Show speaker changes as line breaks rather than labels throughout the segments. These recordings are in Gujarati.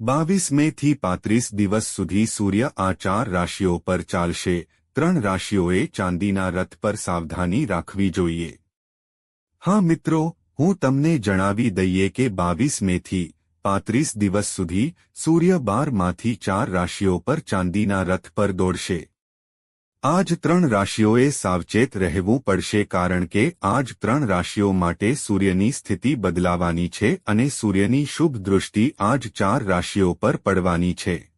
બાવીસ મે થી પાંત્રીસ દિવસ સુધી સૂર્ય આ ચાર રાશિઓ પર ચાલશે, ત્રણ રાશિઓએ ચાંદીના રથ પર સાવધાની રાખવી જોઈએ. હા મિત્રો, હું તમને જણાવી દઈએ કે બાવીસ મેથી પાંત્રીસ દિવસ સુધી સૂર્ય બારમાંથી ચાર રાશિઓ પર ચાંદીના રથ પર દોડશે. આજ ત્રણ રાશિઓએ સાવચેત રહેવું પડશે કારણ કે આજ ત્રણ રાશિઓ માટે સૂર્યની સ્થિતિ બદલાવાની છે અને સૂર્યની શુભ દૃષ્ટિ આજ ચાર રાશિઓ પર પડવાની છે.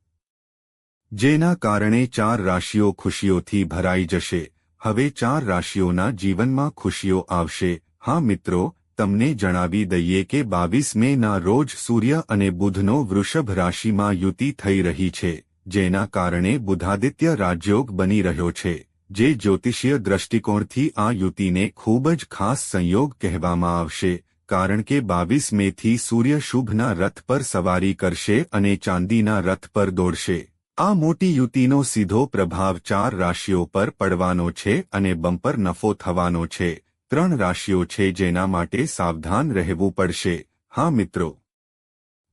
જેના કારણે ચાર રાશિઓ ખુશીઓથી ભરાઈ જશે. હવે ચાર રાશિઓના જીવનમાં ખુશીઓ આવશે. હા મિત્રો, તમને જણાવી દઈએ કે બાવીસ મેના રોજ સૂર્ય અને બુધનો વૃષભ રાશિમાં યુતિ થઈ રહી છે. જેના કારણે બુધાદિત્ય રાજયોગ બની રહ્યો છે, જે જ્યોતિષીય દ્રષ્ટિકોણથી આ યુતિને ખૂબ જ ખાસ સંયોગ કહેવામાં આવશે, કારણ કે બાવીસ મેથી સૂર્ય શુભના રથ પર સવારી કરશે અને ચાંદીના રથ પર દોડશે. આ મોટી યુતિનો સીધો પ્રભાવ ચાર રાશિઓ પર પડવાનો છે અને બમ્પર નફો થવાનો છે. ત્રણ રાશિઓ છે જેના માટે સાવધાન રહેવું પડશે. હા મિત્રો.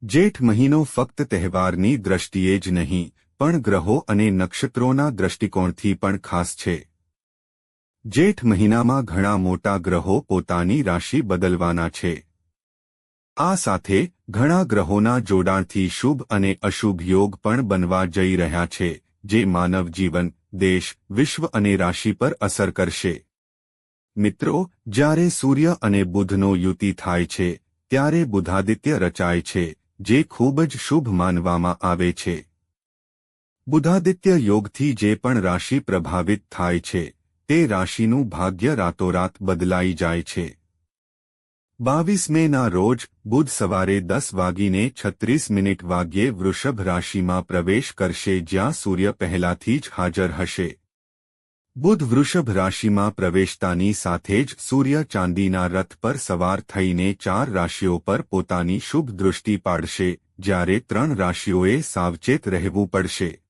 જેઠ મહિનો ફક્ત તહેવારની દ્રષ્ટિએ જ નહીં પણ ગ્રહો અને નક્ષત્રોના દ્રષ્ટિકોણથી પણ ખાસ છે. જેઠ મહિનામાં ઘણા મોટા ગ્રહો પોતાની રાશિ બદલવાના છે. આ સાથે ઘણા ગ્રહોના જોડાણથી શુભ અને અશુભ યોગ પણ બનવા જઈ રહ્યા છે, જે માનવ જીવન, દેશ, વિશ્વ અને રાશિ પર અસર કરશે. મિત્રો, જ્યારે સૂર્ય અને બુધનો યુતિ થાય છે, ત્યારે બુધાદિત્ય રચાય છે, જે ખૂબ જ શુભ માનવામાં આવે છે. બુધાદિત્ય યોગથી જે પણ રાશિ પ્રભાવિત થાય છે, તે રાશિનું ભાગ્ય રાતોરાત બદલાઈ જાય છે. બાવીસ મેના રોજ, બુધ સવારે દસ વાગીને છત્રીસ મિનિટ વાગ્યે વૃષભ રાશિમાં પ્રવેશ કરશે જ્યાં સૂર્ય પહેલાથી જ હાજર હશે. બુધ વૃષભ રાશિમાં પ્રવેશતાની સાથે જ સૂર્ય ચાંદીના રથ પર સવાર થઈને ચાર રાશિઓ પર પોતાની શુભ દૃષ્ટિ પાડશે, જ્યારે ત્રણ રાશિઓએ સાવચેત રહેવું પડશે.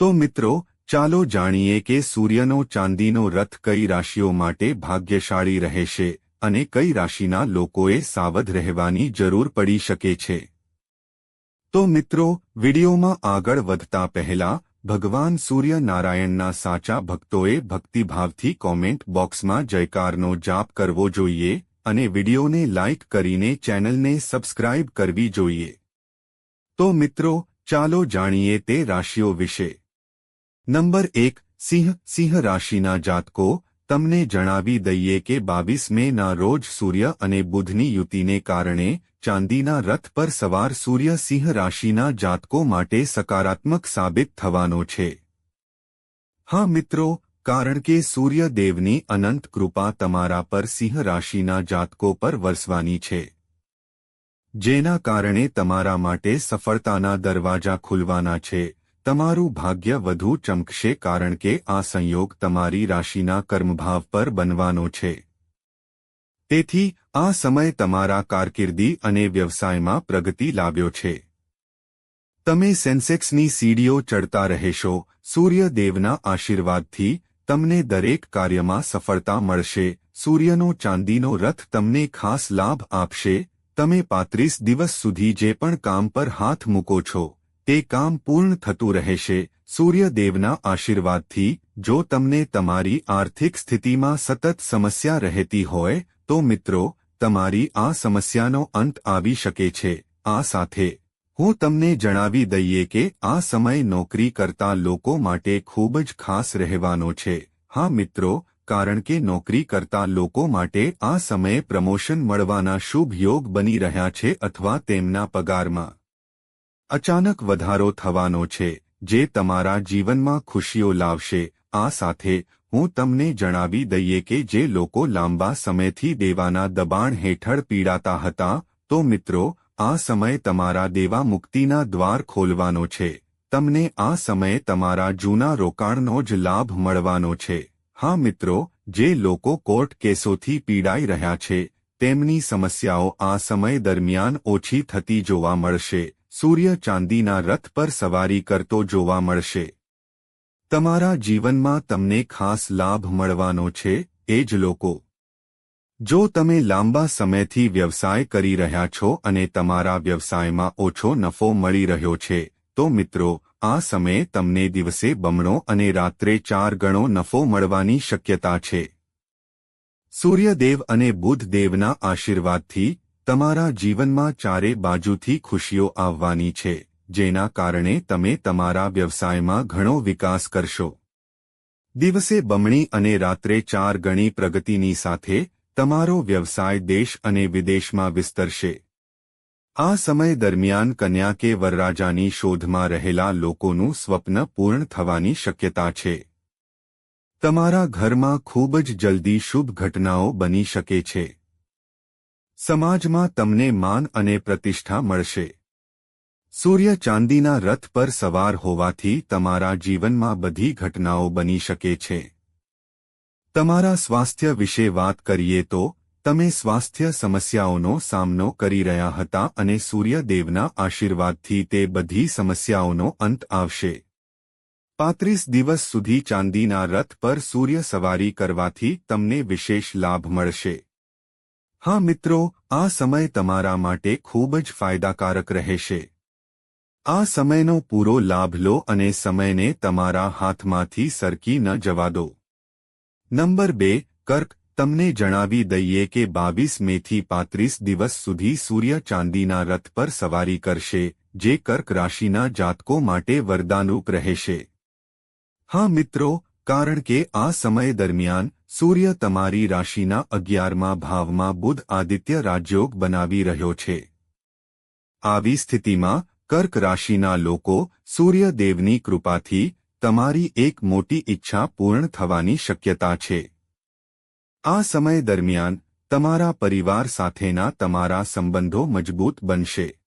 તો મિત્રો, ચાલો જાણીએ કે સૂર્યનો ચાંદીનો રથ કઈ રાશિઓ માટે ભાગ્યશાળી રહેશે અને કઈ રાશિના લોકોએ સાવધ રહેવાની જરૂર પડી શકે છે. તો મિત્રો, વિડીયોમાં આગળ વધતા પહેલા, ભગવાન સૂર્યનારાયણના સાચા ભક્તોએ ભક્તિભાવથી કોમેન્ટ બોક્સમાં જયકારનો જાપ કરવો જોઈએ અને વિડીયોને લાઇક કરીને ચેનલને સબસ્ક્રાઇબ કરવી જોઈએ. તો મિત્રો, ચાલો જાણીએ તે રાશિઓ વિશે. નંબર એક, સિંહ સિંહ રાશિના જાતકો, તમને જણાવી દઈએ કે બાવીસ મેના રોજ સૂર્ય અને બુધની યુતિને કારણે ચાંદીના રથ પર સવાર સૂર્ય સિંહ રાશિના જાતકો માટે સકારાત્મક સાબિત થવાનો છે. હા મિત્રો, કારણ કે સૂર્યદેવની અનંત કૃપા તમારા પર સિંહ રાશિના જાતકો પર વરસવાની છે. જેના કારણે તમારા માટે સફળતાના દરવાજા ખુલવાના છે. તમારું ભાગ્ય વધુ ચમકશે કારણ કે આ સંયોગ તમારી રાશિના કર્મભાવ પર બનવાનો છે. તેથી, આ સમય તમારા કારકિર્દી અને વ્યવસાયમાં પ્રગતિ લાવ્યો છે. તમે સેન્સેક્સની સીડીઓ ચડતા રહેશો સૂર્યદેવના આશીર્વાદથી તમને દરેક કાર્યમાં સફળતા મળશે, સૂર્યનો ચાંદીનો રથ તમને ખાસ લાભ આપશે, તમે પાંત્રીસ દિવસ સુધી જે પણ કામ પર હાથ મૂકો છો. તે કામ પૂર્ણ થતું રહેશે. સૂર્યદેવના આશીર્વાદથી, જો તમને તમારી આર્થિક સ્થિતિમાં સતત સમસ્યા રહેતી હોય, તો મિત્રો, તમારી આ સમસ્યાનો અંત આવી શકે છે. આ સાથે, હું તમને જણાવી દઈએ કે આ સમય નોકરી કરતા લોકો માટે ખૂબ જ ખાસ રહેવાનો છે. હા મિત્રો, કારણ કે નોકરી કરતા લોકો માટે આ સમયે પ્રમોશન મળવાના શુભ યોગ બની રહ્યા છે અથવા તેમના પગારમાં. અચાનક વધારો થવાનો છે, જે તમારા જીવનમાં ખુશીઓ લાવશે. આ સાથે હું તમને જણાવી દઈએ કે જે લોકો લાંબા સમયથી દેવાના દબાણ હેઠળ પીડાતા હતા, તો મિત્રો, આ સમય તમારા દેવા મુક્તિના દ્વાર ખોલવાનો છે. તમને આ સમયે તમારા જૂના રોકાણનો જ લાભ મળવાનો છે. હા મિત્રો, જે લોકો કોર્ટ કેસોથી પીડાઈ રહ્યા છે, તેમની સમસ્યાઓ આ સમય દરમિયાન ઓછી થતી જોવા મળશે. સૂર્ય ચાંદીના રથ પર સવારી કરતો જોવા મળશે. તમારા જીવનમાં તમને ખાસ લાભ મળવાનો છે, એ જ લોકો. જો તમે લાંબા સમયથી વ્યવસાય કરી રહ્યા છો અને તમારા વ્યવસાયમાં ઓછો નફો મળી રહ્યો છે, તો મિત્રો, આ સમયે તમને દિવસે બમણો અને રાત્રે ચાર ગણો નફો મળવાની શક્યતા છે. સૂર્યદેવ અને બુધદેવના આશીર્વાદથી તમારા જીવનમાં ચારે બાજુથી ખુશીઓ આવવાની છે, જેના કારણે તમે તમારા વ્યવસાયમાં ઘણો વિકાસ કરશો. દિવસે બમણી અને રાત્રે ચાર ગણી પ્રગતિની સાથે તમારો વ્યવસાય દેશ અને વિદેશમાં વિસ્તરશે. આ સમય દરમિયાન કન્યા કે વરરાજાની શોધમાં રહેલા લોકોનું સ્વપ્ન પૂર્ણ થવાની શક્યતા છે. તમારા ઘરમાં ખૂબ જ જલ્દી શુભ ઘટનાઓ બની શકે છે. સમાજમાં તમને માન અને પ્રતિષ્ઠા મળશે. સૂર્ય ચાંદીના રથ પર સવાર હોવાથી તમારા જીવનમાં બધી ઘટનાઓ બની શકે છે. તમારા સ્વાસ્થ્ય વિશે વાત કરીએ તો, તમે સ્વાસ્થ્ય સમસ્યાઓનો સામનો કરી રહ્યા હતા અને સૂર્યદેવના આશીર્વાદથી તે બધી સમસ્યાઓનો અંત આવશે. પાંત્રીસ દિવસ સુધી ચાંદીના રથ પર સૂર્ય સવારી કરવાથી તમને વિશેષ લાભ મળશે. હા મિત્રો, આ સમય તમારા માટે ખૂબ જ ફાયદાકારક રહેશે. આ સમયનો પૂરો લાભ લો અને સમયને તમારા હાથમાંથી સરકી ન જવા દો. નંબર બે, કર્ક, તમને જણાવી દઈએ કે બાવીસ મેથી પાંત્રીસ દિવસ સુધી સૂર્ય ચાંદીના રથ પર સવારી કરશે, જે કર્ક રાશિના જાતકો માટે વરદાનરૂપ રહેશે. હા મિત્રો, કારણ કે આ સમય દરમિયાન સૂર્ય તમારી રાશિના અગિયારમા ભાવમાં બુધ આદિત્ય રાજયોગ બનાવી રહ્યો છે. આવી સ્થિતિમાં કર્ક રાશિના લોકો સૂર્યદેવની કૃપાથી તમારી એક મોટી ઈચ્છા પૂર્ણ થવાની શક્યતા છે. આ સમય દરમિયાન તમારા પરિવાર સાથેના તમારા સંબંધો મજબૂત બનશે.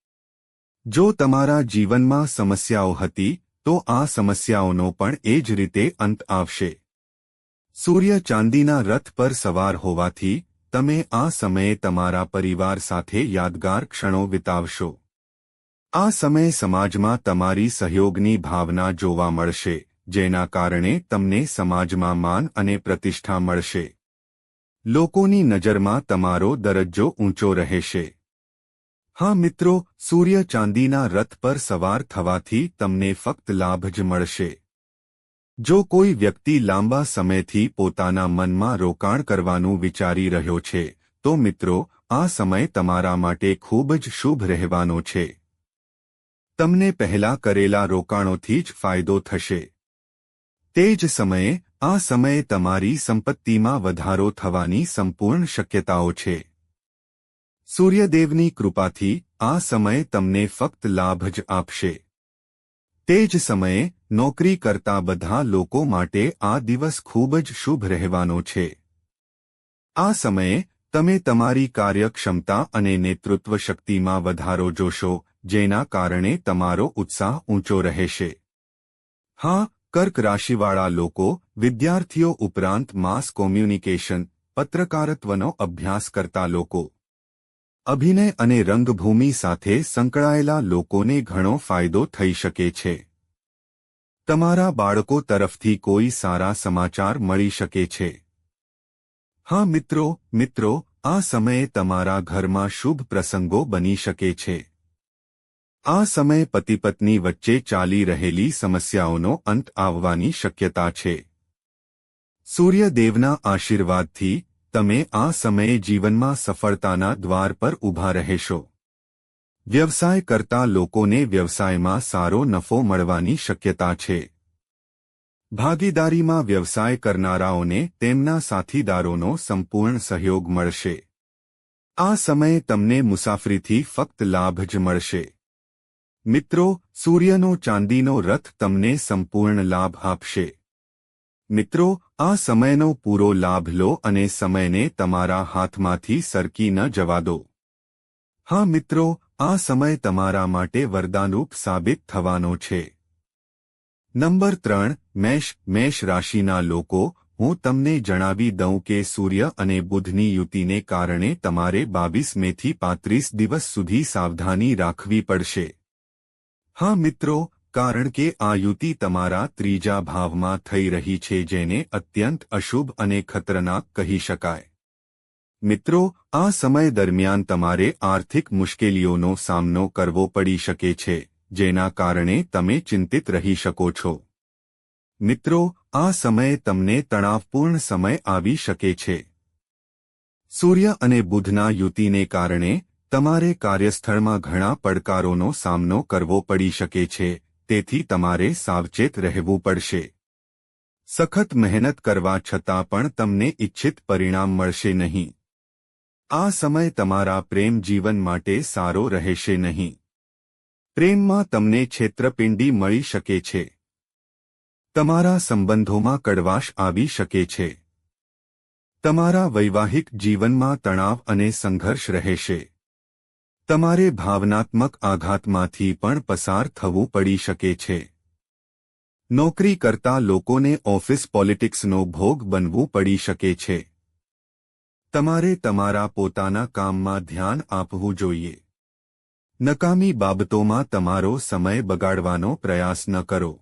જો તમારા જીવનમાં સમસ્યાઓ હતી, તો આ સમસ્યાઓનો પણ એ જ રીતે અંત આવશે. સૂર્ય ચાંદીના રથ પર સવાર હોવાથી, તમે આ સમયે તમારા પરિવાર સાથે યાદગાર ક્ષણો વિતાવશો. આ સમયે સમાજમાં તમારી સહયોગની ભાવના જોવા મળશે, જેના કારણે તમને સમાજમાં માન અને પ્રતિષ્ઠા મળશે. લોકોની નજરમાં તમારો દરજ્જો ઊંચો રહેશે. હા મિત્રો, સૂર્ય ચાંદીના રથ પર સવાર થવાથી તમને ફક્ત લાભ જ મળશે. જો કોઈ વ્યક્તિ લાંબા સમયથી પોતાના મનમાં રોકાણ કરવાનું વિચારી રહ્યો છે, તો મિત્રો, આ સમય તમારા માટે ખૂબ જ શુભ રહેવાનો છે. તમને પહેલા કરેલા રોકાણોથી જ ફાયદો થશે. તે જ સમયે, આ સમયે તમારી સંપત્તિમાં વધારો થવાની સંપૂર્ણ શક્યતાઓ છે. સૂર્યદેવની કૃપાથી, આ સમય તમને ફક્ત લાભ જ આપશે. તે જ સમયે નોકરી કરતા બધા લોકો માટે આ દિવસ ખૂબ જ શુભ રહેવાનો છે. આ સમયે, તમે તમારી કાર્યક્ષમતા અને નેતૃત્વ શક્તિમાં વધારો જોશો, જેના કારણે તમારો ઉત્સાહ ઊંચો રહેશે. હા, કર્ક રાશિવાળા લોકો, વિદ્યાર્થીઓ ઉપરાંત માસ કોમ્યુનિકેશન, પત્રકારત્વનો અભ્યાસ કરતા લોકો, અભિનય અને રંગભૂમિ સાથે સંકળાયેલા લોકોને ઘણો ફાયદો થઈ શકે છે. તમારા બાળકો તરફથી કોઈ સારા સમાચાર મળી શકે છે. હા મિત્રો મિત્રો, આ સમયે તમારા ઘરમાં શુભ પ્રસંગો બની શકે છે. આ સમયે પતિપત્ની વચ્ચે ચાલી રહેલી સમસ્યાઓનો અંત આવવાની શક્યતા છે. સૂર્યદેવના આશીર્વાદથી તમે આ સમયે જીવનમાં સફળતાના દ્વાર પર ઊભા રહેશો. વ્યવસાય કરતા લોકોને વ્યવસાયમાં સારો નફો મળવાની શક્યતા છે. ભાગીદારીમાં વ્યવસાય કરનારાઓને તેમના સાથીદારોનો સંપૂર્ણ સહયોગ મળશે. આ સમયે તમને મુસાફરીથી ફક્ત લાભ જ મળશે. મિત્રો, સૂર્યનો ચાંદીનો રથ તમને સંપૂર્ણ લાભ આપશે. મિત્રો, આ સમયનો પૂરો લાભ લો અને સમયને તમારા હાથમાંથી સરકી ન જવા દો. હા મિત્રો આ સમય તમારા માટે વરદાનરૂપ સાબિત થવાનો છે. નંબર ત્રણ, મેષ મેષ રાશિના લોકો, હું તમને જણાવી દઉં કે સૂર્ય અને બુધની યુતિને કારણે તમારે બાવીસ મેથી પાંત્રીસ દિવસ સુધી સાવધાની રાખવી પડશે. હા મિત્રો, કારણ કે આ યુતિ તમારા ત્રીજા ભાવમાં થઈ રહી છે જેને અત્યંત અશુભ અને ખતરનાક કહી શકાય. મિત્રો, આ સમય દરમિયાન તમારે આર્થિક મુશ્કેલીઓનો સામનો કરવો પડી શકે છે, જેના કારણે તમે ચિંતિત રહી શકો છો. મિત્રો, આ સમયે તમને તણાવપૂર્ણ સમય આવી શકે છે. સૂર્ય અને બુધના યુતિને કારણે તમારે કાર્યસ્થળમાં ઘણા પડકારોનો સામનો કરવો પડી શકે છે, તેથી તમારે સાવચેત રહેવું પડશે. સખત મહેનત કરવા છતાં પણ તમને ઇચ્છિત પરિણામ મળશે નહીં. આ સમય તમારા પ્રેમ જીવન માટે સારો રહેશે નહીં. પ્રેમમાં તમને છેતરપિંડી મળી શકે છે. તમારા સંબંધોમાં કડવાશ આવી શકે છે. તમારા વૈવાહિક જીવનમાં તણાવ અને સંઘર્ષ રહેશે. તમારે ભાવનાત્મક આઘાતમાંથી પણ પસાર થવું પડી શકે છે. નોકરી કરતા લોકોને ઓફિસ પોલિટિક્સનો ભોગ બનવું પડી શકે છે. તમારે તમારા પોતાના કામમાં ધ્યાન આપવું જોઈએ. નકામી બાબતોમાં તમારો સમય બગાડવાનો પ્રયાસ ન કરો.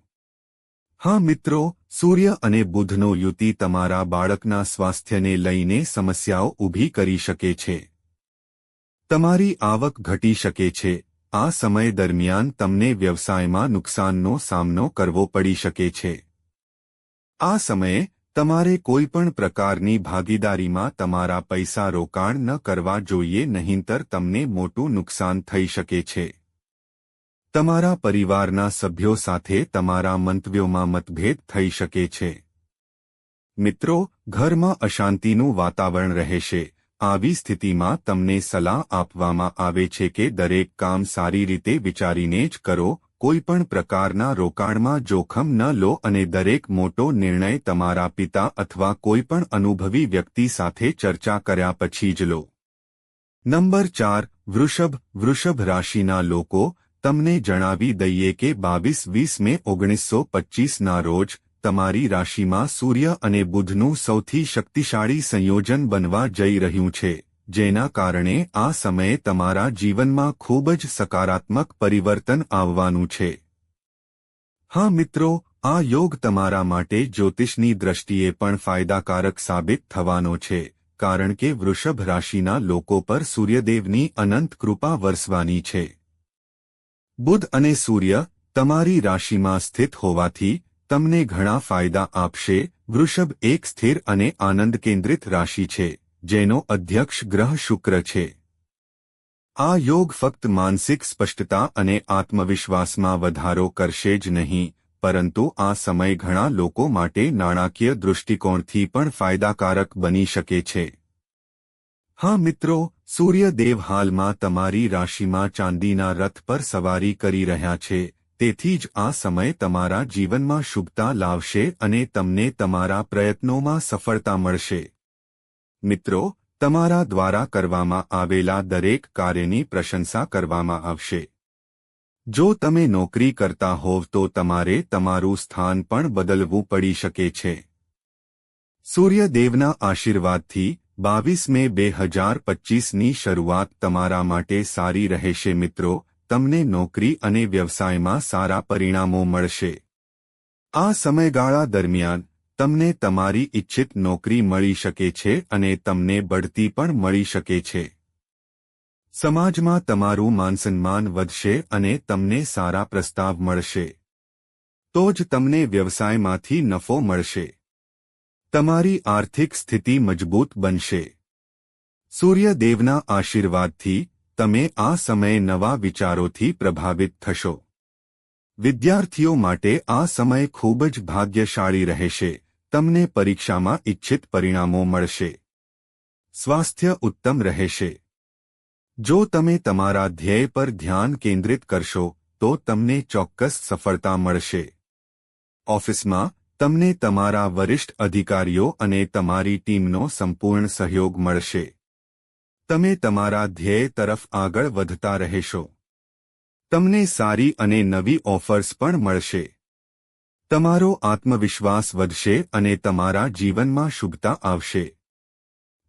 હા મિત્રો, સૂર્ય અને બુધનો યુતિ તમારા બાળકના સ્વાસ્થ્યને લઈને સમસ્યાઓ ઊભી કરી શકે છે. તમારી આવક ઘટી શકે છે. આ સમય દરમિયાન તમને વ્યવસાયમાં નુકસાનનો સામનો કરવો પડી શકે છે. આ સમયે તમારે કોઈપણ પ્રકારની ભાગીદારીમાં તમારા પૈસા રોકાણ ન કરવા જોઈએ નહીંતર તમને મોટું નુકસાન થઈ શકે છે. તમારા પરિવારના સભ્યો સાથે તમારા મંતવ્યોમાં મતભેદ થઈ શકે છે. મિત્રો, ઘરમાં અશાંતિનું વાતાવરણ રહેશે. આવી સ્થિતિમાં તમને સલાહ આપવામાં આવે છે કે દરેક કામ સારી રીતે વિચારીને જ કરો કોઈપણ પ્રકારના રોકાણમાં જોખમ ન લો અને દરેક મોટો નિર્ણય તમારા પિતા અથવા કોઈપણ અનુભવી વ્યક્તિ સાથે ચર્ચા કર્યા પછી જ લો. નંબર ચાર, વૃષભ. વૃષભ રાશિના લોકો, તમને જણાવી દઈએ કે બાવીસ વીસ મે ઓગણીસો પચ્ચીસના રોજ, તમારી રાશિમાં સૂર્ય અને બુધનું સૌથી શક્તિશાળી સંયોજન બનવા જઈ રહ્યું છે. જેના કારણે આ સમયે તમારા જીવનમાં ખૂબ જ સકારાત્મક પરિવર્તન આવવાનું છે. હા મિત્રો, આ યોગ તમારા માટે જ્યોતિષની દ્રષ્ટિએ પણ ફાયદાકારક સાબિત થવાનો છે, કારણ કે વૃષભ રાશિના લોકો પર સૂર્યદેવની અનંત કૃપા વરસવાની છે. બુધ અને સૂર્ય તમારી રાશિમાં સ્થિત હોવાથી તમને ઘણા ફાયદા આપશે, વૃષભ એક સ્થિર અને આનંદ કેન્દ્રિત રાશિ છે. જેનો અધ્યક્ષ ગ્રહ શુક્ર છે. આ યોગ ફક્ત માનસિક સ્પષ્ટતા અને આત્મવિશ્વાસમાં વધારો કરશે જ નહીં, પરંતુ આ સમય ઘણા લોકો માટે નાણાકીય દૃષ્ટિકોણથી પણ ફાયદાકારક બની શકે છે. હા મિત્રો, સૂર્યદેવ હાલમાં તમારી રાશિમાં ચાંદીના રથ પર સવારી કરી રહ્યા છે, તેથી જ આ સમય તમારા જીવનમાં શુભતા લાવશે અને તમને તમારા પ્રયત્નોમાં સફળતા મળશે. મિત્રો, તમારા દ્વારા કરવામાં આવેલા દરેક કાર્યની પ્રશંસા કરવામાં આવશે. જો તમે નોકરી કરતા હોવ તો તમારે તમારું સ્થાન પણ બદલવું પડી શકે છે. સૂર્યદેવના આશીર્વાદથી બાવીસ મે બે હજાર પચ્ચીસની શરૂઆત તમારા માટે સારી રહેશે મિત્રો, તમને નોકરી અને વ્યવસાયમાં સારા પરિણામો મળશે. આ સમયગાળા દરમિયાન તમને તમારી ઇચ્છિત નોકરી મળી શકે છે અને તમને બઢતી પણ મળી શકે છે. સમાજમાં તમારું માનસન્માન વધશે અને તમને સારા પ્રસ્તાવ મળશે. તો જ તમને વ્યવસાયમાંથી નફો મળશે. તમારી આર્થિક સ્થિતિ મજબૂત બનશે. સૂર્યદેવના આશીર્વાદથી તમે આ સમયે નવા વિચારોથી પ્રભાવિત થશો. વિદ્યાર્થીઓ માટે આ સમય ખૂબ જ ભાગ્યશાળી રહેશે. તમને પરીક્ષામાં ઇચ્છિત પરિણામો મળશે. સ્વાસ્થ્ય ઉત્તમ રહેશે. જો તમે તમારા ધ્યેય પર ધ્યાન કેન્દ્રિત કરશો, તો તમને ચોક્કસ સફળતા મળશે. ઓફિસમાં, તમને તમારા વરિષ્ઠ અધિકારીઓ અને તમારી ટીમનો સંપૂર્ણ સહયોગ મળશે. તમે તમારા ધ્યેય તરફ આગળ વધતા રહેશો. તમને સારી અને નવી ઓફર્સ પણ મળશે. તમારો આત્મવિશ્વાસ વધશે અને તમારા જીવનમાં શુભતા આવશે.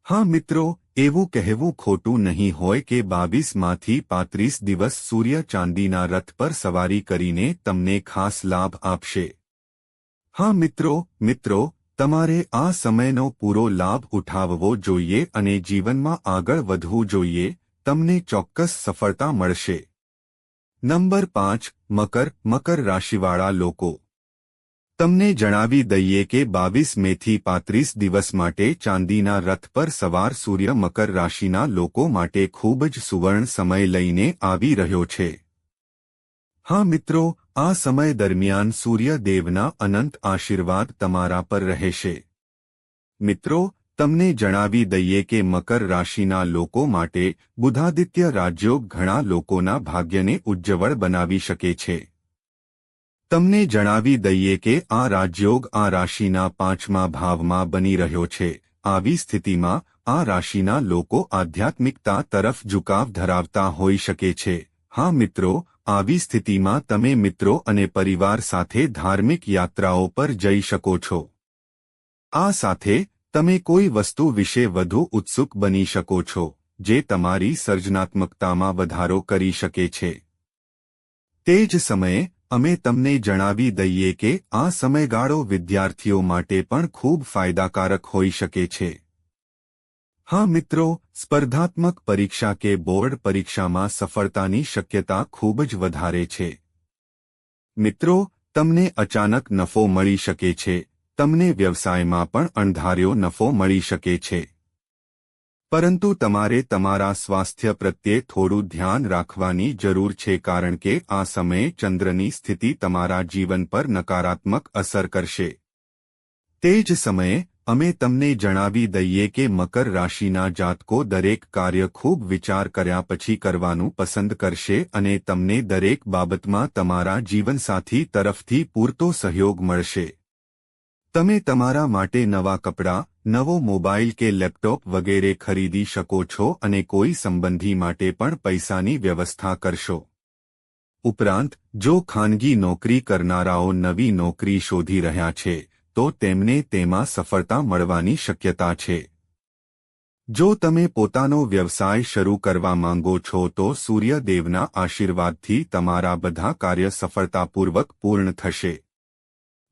હા મિત્રો, એવું કહેવું ખોટું નહીં હોય કે બાવીસમાંથી પાંત્રીસ દિવસ સૂર્ય ચાંદીના રથ પર સવારી કરીને તમને ખાસ લાભ આપશે. હા મિત્રો મિત્રો, તમારે આ સમયનો પૂરો લાભ ઉઠાવવો જોઈએ અને જીવનમાં આગળ વધવું જોઈએ, તમને ચોક્કસ સફળતા મળશે. નંબર પાંચ, મકર મકર રાશિવાળા લોકો. તમને જણાવી દઈએ કે બાવીસ મેથી પાંત્રીસ દિવસ માટે ચાંદીના રથ પર સવાર સૂર્ય મકર રાશિના લોકો માટે ખૂબ જ સુવર્ણ સમય લઈને આવી રહ્યો છે. હા મિત્રો, આ સમય દરમિયાન સૂર્યદેવના અનંત આશીર્વાદ તમારા પર રહેશે. મિત્રો, તમને જણાવી દઈએ કે મકર રાશિના લોકો માટે બુધાદિત્ય રાજયોગ ઘણા લોકોના ભાગ્યને ઉજ્જવળ બનાવી શકે છે. તમને જણાવી દઈએ કે આ રાજયોગ આ રાશિના પાંચમા ભાવમાં બની રહ્યો છે. આવી સ્થિતિમાં આ રાશિના લોકો આધ્યાત્મિકતા તરફ ઝુકાવ ધરાવતા હોઈ શકે છે. હા મિત્રો, આવી સ્થિતિમાં તમે મિત્રો અને પરિવાર સાથે ધાર્મિક યાત્રાઓ પર જઈ શકો છો. આ સાથે તમે કોઈ વસ્તુ વિશે વધુ ઉત્સુક બની શકો છો, જે તમારી સર્જનાત્મકતામાં વધારો કરી શકે છે. તે જ સમયે અમે તમને જણાવી દઈએ કે આ સમયગાળો વિદ્યાર્થીઓ માટે પણ ખૂબ ફાયદાકારક હોઈ શકે છે. હા મિત્રો, સ્પર્ધાત્મક પરીક્ષા કે બોર્ડ પરીક્ષામાં સફળતાની શક્યતા ખૂબ જ વધારે છે. મિત્રો, તમને અચાનક નફો મળી શકે છે. તમને વ્યવસાયમાં પણ અણધાર્યો નફો મળી શકે છે. પરંતુ તમારે તમારા સ્વાસ્થ્ય પ્રત્યે થોડું ધ્યાન રાખવાની જરૂર છે કારણ કે આ સમયે ચંદ્રની સ્થિતિ તમારા જીવન પર નકારાત્મક અસર કરશે. તે જ સમયે, અમે તમને જણાવી દઈએ કે મકર રાશિના જાતકો દરેક કાર્ય ખૂબ વિચાર કર્યા પછી કરવાનું પસંદ કરશે અને તમને દરેક બાબતમાં તમારા જીવનસાથી તરફથી પૂરતો સહયોગ મળશે. તમે તમારા માટે નવા કપડાં નવો મોબાઈલ કે લેપટોપ વગેરે ખરીદી શકો છો અને કોઈ સંબંધી માટે પણ પૈસાની વ્યવસ્થા કરશો. ઉપરાંત, જો ખાનગી નોકરી કરનારાઓ નવી નોકરી શોધી રહ્યા છે, તો તેમને તેમાં સફળતા મળવાની શક્યતા છે. જો તમે પોતાનો વ્યવસાય શરૂ કરવા માંગો છો, તો સૂર્યદેવના આશીર્વાદથી તમારા બધા કાર્ય સફળતાપૂર્વક પૂર્ણ થશે.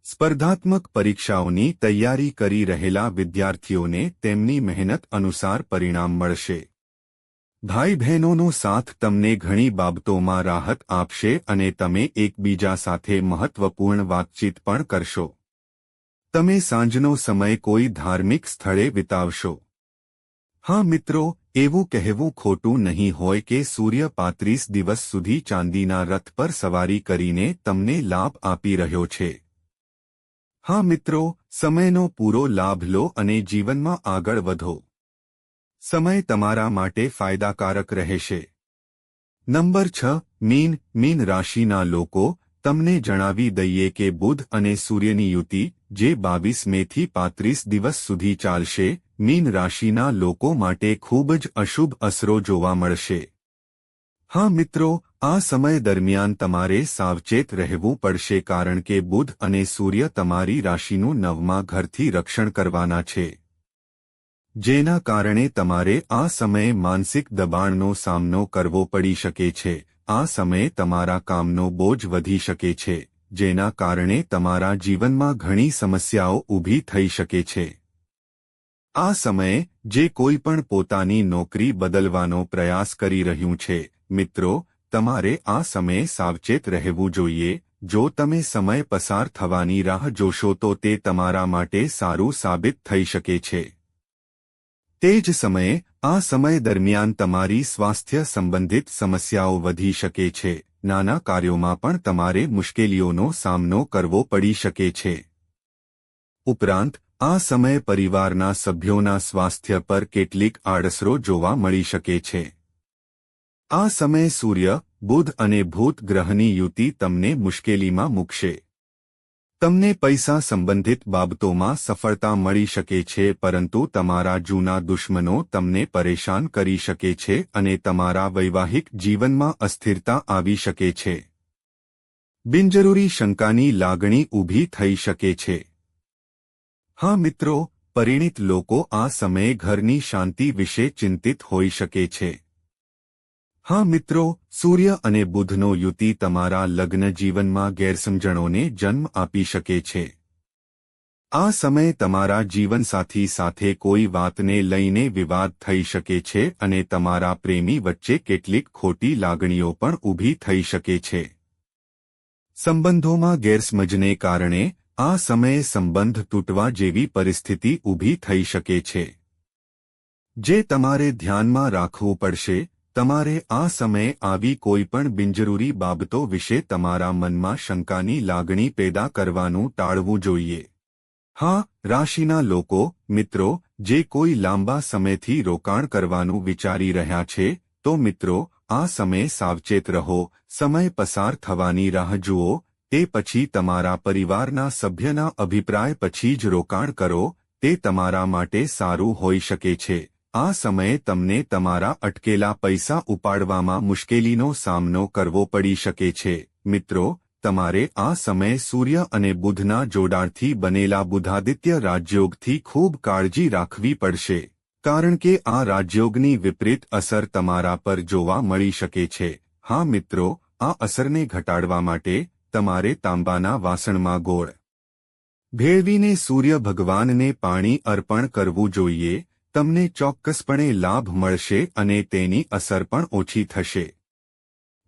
સ્પર્ધાત્મક પરીક્ષાઓની તૈયારી કરી રહેલા વિદ્યાર્થીઓને તેમની મહેનત અનુસાર પરિણામ મળશે. ભાઈ બહેનોનો સાથ તમને ઘણી બાબતોમાં રાહત આપશે અને તમે એકબીજા સાથે મહત્વપૂર્ણ વાતચીત પણ કરશો. તમે સાંજનો સમય કોઈ ધાર્મિક સ્થળે વિતાવશો. હા મિત્રો, એવું કહેવું ખોટું નહીં હોય કે સૂર્ય પાંત્રીસ દિવસ સુધી ચાંદીના રથ પર સવારી કરીને તમને લાભ આપી રહ્યો છે. હા મિત્રો, સમયનો પૂરો લાભ લો અને જીવનમાં આગળ વધો. સમય તમારા માટે ફાયદાકારક રહેશે. નંબર છ, મીન મીન રાશિના લોકો, તમને જણાવી દઈએ કે બુધ અને સૂર્યની યુતિ, જે બાવીસ મેથી પાંત્રીસ દિવસ સુધી ચાલશે, મીન રાશિના લોકો માટે ખૂબ જ અશુભ અસરો જોવા મળશે. હા મિત્રો આ સમય દરમિયાન તમારે સાવચેત રહેવું પડશે કારણ કે બુધ અને સૂર્ય તમારી રાશિનું નવમા ઘરથી રક્ષણ કરવાના છે. જેના કારણે તમારે આ સમયે માનસિક દબાણનો સામનો કરવો પડી શકે છે. આ સમયે તમારા કામનો બોજ વધી શકે છે, જેના કારણે તમારા જીવનમાં ઘણી સમસ્યાઓ ઊભી થઈ શકે છે. આ સમયે જે કોઈ પણ પોતાની નોકરી બદલવાનો પ્રયાસ કરી રહ્યું છે, મિત્રો તમારે આ સમયે સાવચેત રહેવું જોઈએ. જો તમે સમય પસાર થવાની રાહ જોશો તો તે તમારા માટે સારું સાબિત થઈ શકે છે. તે જ સમયે, આ સમય દરમિયાન તમારી સ્વાસ્થ્ય સંબંધિત સમસ્યાઓ વધી શકે છે. નાના કાર્યોમાં પણ તમારે મુશ્કેલીઓનો સામનો કરવો પડી શકે છે. ઉપરાંત, આ સમય પરિવારના સભ્યોના સ્વાસ્થ્ય પર કેટલીક આડસરો જોવા મળી શકે છે. આ સમયે સૂર્ય, બુધ અને ભૂત ગ્રહની યુતિ તમને મુશ્કેલીમાં મૂકશે. તમને પૈસા સંબંધિત બાબતોમાં સફળતા મળી શકે છે, પરંતુ તમારા જૂના દુશ્મનો તમને પરેશાન કરી શકે છે અને તમારા વૈવાહિક જીવનમાં અસ્થિરતા આવી શકે છે. બિનજરૂરી શંકાની લાગણી ઊભી થઈ શકે છે. હા મિત્રો, પરિણિત લોકો આ સમયે ઘરની શાંતિ વિશે ચિંતિત હોઈ શકે છે. હા મિત્રો, સૂર્ય અને બુધનો યુતિ તમારા લગ્ન જીવનમાં ગેરસમજણોને જન્મ આપી શકે છે. આ સમયે તમારા જીવનસાથી સાથે કોઈ વાતને લઈને વિવાદ થઈ શકે છે અને તમારા પ્રેમી વચ્ચે કેટલીક ખોટી લાગણીઓ પણ ઊભી થઈ શકે છે. સંબંધોમાં ગેરસમજને કારણે આ સમયે સંબંધ તૂટવા જેવી પરિસ્થિતિ ઊભી થઈ શકે છે. જે તમારે ધ્યાનમાં રાખવું પડશે તમારે આ સમયે આવી કોઈ પણ બિનજરૂરી બાબતો વિશે તમારા મનમાં શંકાની લાગણી પેદા કરવાનું ટાળવું જોઈએ. હા, રાશિના લોકો, મિત્રો, જે કોઈ લાંબા સમયથી રોકાણ કરવાનું વિચારી રહ્યા છે, તો મિત્રો, આ સમયે સાવચેત રહો, સમય પસાર થવાની રાહ જુઓ, તે પછી તમારા પરિવારના સભ્યના અભિપ્રાય પછી જ રોકાણ કરો, તે તમારા માટે સારું હોઈ શકે છે. આ સમયે તમને તમારા અટકેલા પૈસા ઉપાડવામાં મુશ્કેલીનો સામનો કરવો પડી શકે છે. મિત્રો, તમારે આ સમયે સૂર્ય અને બુધના જોડાણથી બનેલા બુધાદિત્ય રાજયોગથી ખૂબ કાળજી રાખવી પડશે, કારણ કે આ રાજયોગની વિપરીત અસર તમારા પર જોવા મળી શકે છે. હા, મિત્રો, આ અસરને ઘટાડવા માટે તમારે તાંબાના વાસણમાં ગોળ ભેળવીને સૂર્ય ભગવાનને પાણી અર્પણ કરવું જોઈએ તમને ચોક્કસપણે લાભ મળશે અને તેની અસર પણ ઓછી થશે.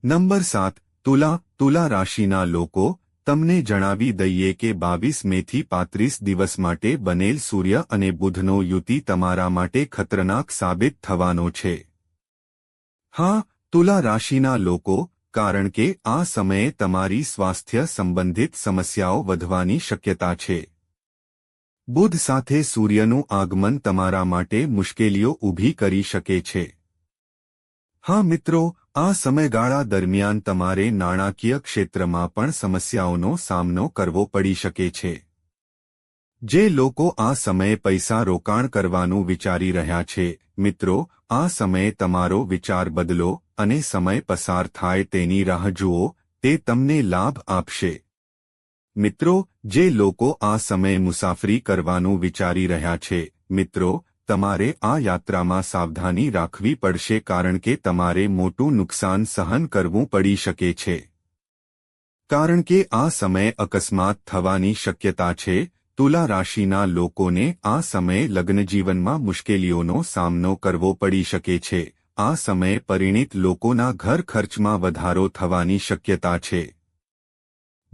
નંબર સાત, તુલા તુલા રાશિના લોકો, તમને જણાવી દઈએ કે બાવીસ મેથી પાંત્રીસ દિવસ માટે બનેલ સૂર્ય અને બુધનો યુતિ તમારા માટે ખતરનાક સાબિત થવાનો છે. હા, તુલા રાશિના લોકો, કારણ કે આ સમયે તમારી સ્વાસ્થ્ય સંબંધિત સમસ્યાઓ વધવાની શક્યતા છે. બુધ સાથે સૂર્યનું આગમન તમારા માટે મુશ્કેલીઓ ઊભી કરી શકે છે. હા મિત્રો, આ સમયગાળા દરમિયાન તમારે નાણાકીય ક્ષેત્રમાં પણ સમસ્યાઓનો સામનો કરવો પડી શકે છે. જે લોકો આ સમયે પૈસા રોકાણ કરવાનું વિચારી રહ્યા છે, મિત્રો, આ સમયે તમારો વિચાર બદલો અને સમય પસાર થાય તેની રાહ જુઓ, તે તમને લાભ આપશે. મિત્રો, જે લોકો આ સમયે મુસાફરી કરવાનું વિચારી રહ્યા છે, મિત્રો, તમારે આ યાત્રામાં સાવધાની રાખવી પડશે કારણ કે તમારે મોટું નુકસાન સહન કરવું પડી શકે છે. કારણ કે આ સમયે અકસ્માત થવાની શક્યતા છે, તુલા રાશિના લોકોને આ સમયે લગ્નજીવનમાં મુશ્કેલીઓનો સામનો કરવો પડી શકે છે. આ સમયે પરિણીત લોકોના ઘર ખર્ચમાં વધારો થવાની શક્યતા છે.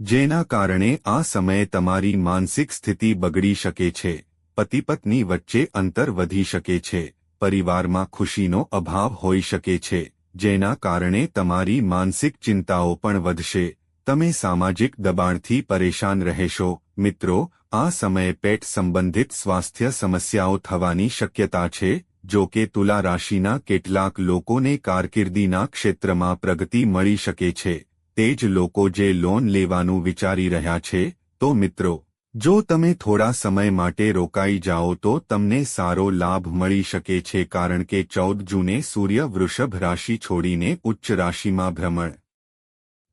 જેના કારણે આ સમયે તમારી માનસિક સ્થિતિ બગડી શકે છે પતિ પત્ની વચ્ચે અંતર વધી શકે છે, પરિવારમાં ખુશીનો અભાવ હોઈ શકે છે, જેના કારણે તમારી માનસિક ચિંતાઓ પણ વધશે. તમે સામાજિક દબાણથી પરેશાન રહેશો. મિત્રો, આ સમયે પેટ સંબંધિત સ્વાસ્થ્ય સમસ્યાઓ થવાની શક્યતા છે, જો કે તુલા રાશિના કેટલાક લોકોને કારકિર્દીના ક્ષેત્રમાં પ્રગતિ મળી શકે છે. તે જ લોકો જે લોન લેવાનું વિચારી રહ્યા છે, તો મિત્રો, જો તમે થોડા સમય માટે રોકાઈ જાઓ તો તમને સારો લાભ મળી શકે છે કારણ કે ચૌદ જૂને સૂર્ય વૃષભ રાશિ છોડીને ઉચ્ચ રાશિમાં ભ્રમણ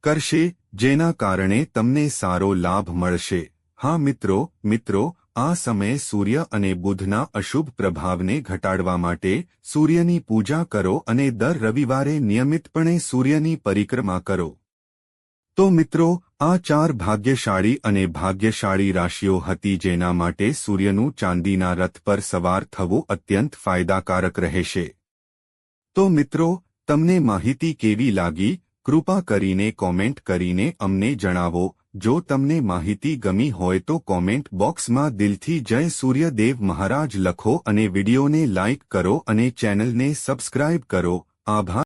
કરશે, જેના કારણે તમને સારો લાભ મળશે. હા મિત્રો મિત્રો, આ સમયે સૂર્ય અને બુધના અશુભ પ્રભાવને ઘટાડવા માટે સૂર્યની પૂજા કરો અને દર રવિવારે નિયમિતપણે સૂર્યની પરિક્રમા કરો. તો મિત્રો, આ ચાર ભાગ્યશાળી અને ભાગ્યશાળી રાશિઓ હતી જેના માટે સૂર્યનું ચાંદીના રથ પર સવાર થવું અત્યંત ફાયદાકારક રહેશે. તો મિત્રો, તમને માહિતી કેવી લાગી? કૃપા કરીને કોમેન્ટ કરીને અમને જણાવો. જો તમને માહિતી ગમી હોય તો કોમેન્ટ બોક્સમાં દિલથી જય સૂર્યદેવ મહારાજ લખો અને વિડીયોને લાઇક કરો અને ચેનલને સબસ્ક્રાઇબ કરો. આભાર.